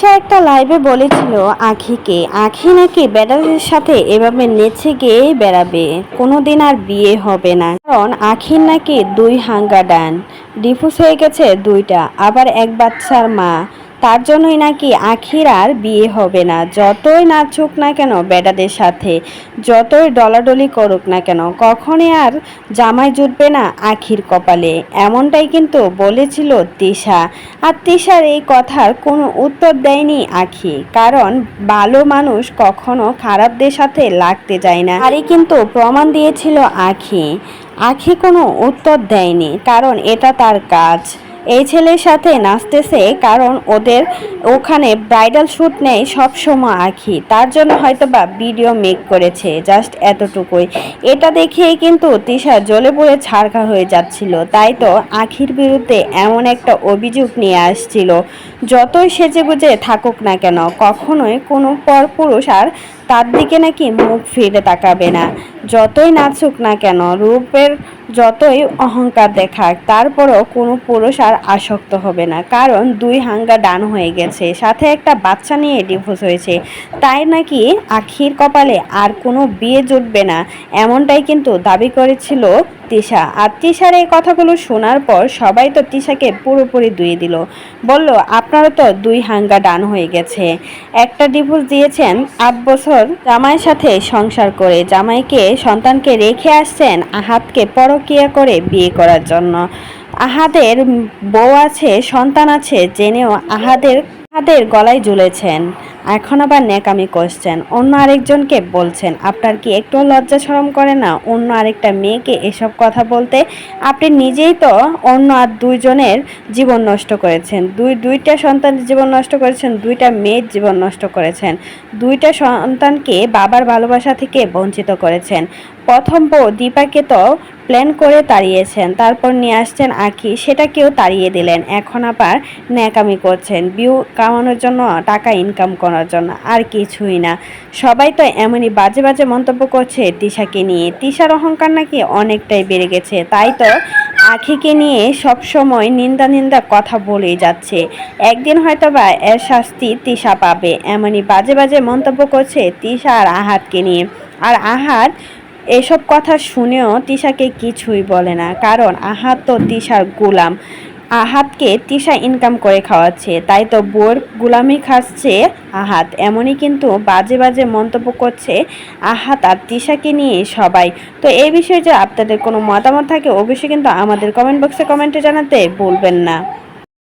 তিশা একটা লাইভে বলেছিল আখিকে আখি নাকি বেড়াদের সাথে এভাবে নেচে গিয়ে বেড়াবে? কোনোদিন আর বিয়ে হবে না। কারণ আখির নাকি দুই হাঙ্গা ডান। ডিফুস হয়ে গেছে দুইটা, আবার এক বাচ্চার মা। তার জন্যই নাকি আখির আর বিয়ে হবে না। যতই নাচুক না কেন বেটাদের সাথে, যতই ডলাডলি করুক না কেন, কখনই আর জামাই জুটবে না আখির কপালে। এমনটাই কিন্তু বলেছিল তিশা। আর তিশার এই কথার কোনো উত্তর দেয়নি আখি, কারণ ভালো মানুষ কখনো খারাপদের সাথে লাগতে যায় না। আরই কিন্তু প্রমাণ দিয়েছিল আখি। আখি কোনো উত্তর দেয়নি, কারণ এটা তার কাজ। এই ছেলের সাথে নাচতেছে কারণ ওদের ওখানে ব্রাইডাল শ্যুট নেই সব সময় আখি। তার জন্য হয়তো বা ভিডিও মেক করেছে জাস্ট এতটুকুই। এটা দেখেই কিন্তু তিশা জ্বলে পড়ে ছাড়খা হয়ে যাচ্ছিল। তাই তো আখির বিরুদ্ধে এমন একটা অভিযোগ নিয়ে আসছিল। যতই সেজে গুজে থাকুক না কেন, কখনোই কোনো পরপুরুষ আর তার দিকে নাকি মুখ ফিরে তাকাবে না। যতই নাচুক না কেন, রূপের যতই অহংকার দেখাক, তারপরও কোনো পুরুষ আর আসক্ত হবে না। কারণ দুই হাঙ্গা ডান হয়ে গেছে, সাথে একটা বাচ্চা নিয়ে ডিভোর্স হয়েছে। তাই নাকি আখির কপালে আর কোনো বিয়ে জুটবে না? এমনটাই কিন্তু দাবি করেছিল তিশা। আর তিশার এই কথাগুলো শোনার পর সবাই তো তিশাকে পুরোপুরি দুই দিল। বলল আপনারা তো দুই হাঙ্গা ডান হয়ে গেছে। একটা ডিভোর্স দিয়েছেন, আট বছর জামাইয়ের সাথে সংসার করে। জামাইকে, সন্তানকে রেখে আসছেন আহাতকে পরকিয়া করে বিয়ে করার জন্য। আহাদের বউ আছে, সন্তান আছে, জেনেও আহাদের আহাদের গলায় ঝুলেছেন এখন আবার ন্যাকামি করছেন। অন্য আরেকজনকে বলছেন, আপনার কি একটু লজ্জা শরম করে না? অন্য আরেকটা মেয়েকে এসব কথা বলতে আপনি নিজেই তো অন্য আর দুইজনের জীবন নষ্ট করেছেন। দুই, দুইটা সন্তানের জীবন নষ্ট করেছেন, দুইটা মেয়ের জীবন নষ্ট করেছেন। দুইটা সন্তানকে বাবার ভালোবাসা থেকে বঞ্চিত করেছেন। প্রথম বউ দীপাকে তো প্ল্যান করে তাড়িয়েছেন। তারপর নিয়ে আসছেন আখি সেটাকেও তাড়িয়ে দিলেন। এখন আবার ন্যাকামি করছেন। বিউ কামানোর জন্য, টাকা ইনকাম করার জন্য। আর কিছুই না। সবাই তো এমনই বাজে বাজে মন্তব্য করছে তিশাকে নিয়ে। তিশার অহংকার নাকি অনেকটাই বেড়ে গেছে। তাই তো আখিকে নিয়ে সব সময় নিন্দা নিন্দা কথা বলেই যাচ্ছে। একদিন হয়তো বা এর শাস্তি তিশা পাবে। এমনই বাজে বাজে মন্তব্য করছে তিশা আর আহাতকে নিয়ে। আর আহাত এসব কথা শুনেও তিশাকে কিছুই বলে না, কারণ আহাত তো তিশার গোলাম। আহাতকে তিশা ইনকাম করে খাওয়াচ্ছে, তাই তো বোর গুলামি খাচ্ছে আহাত। এমনই কিন্তু বাজে বাজে মন্তব্য করছে আহাত আর তিশাকে নিয়ে সবাই। তো এই বিষয়ে যে আপনাদের কোনো মতামত থাকে, অবশ্যই কিন্তু আমাদের কমেন্ট বক্সে কমেন্টে জানাতে বলবেন না।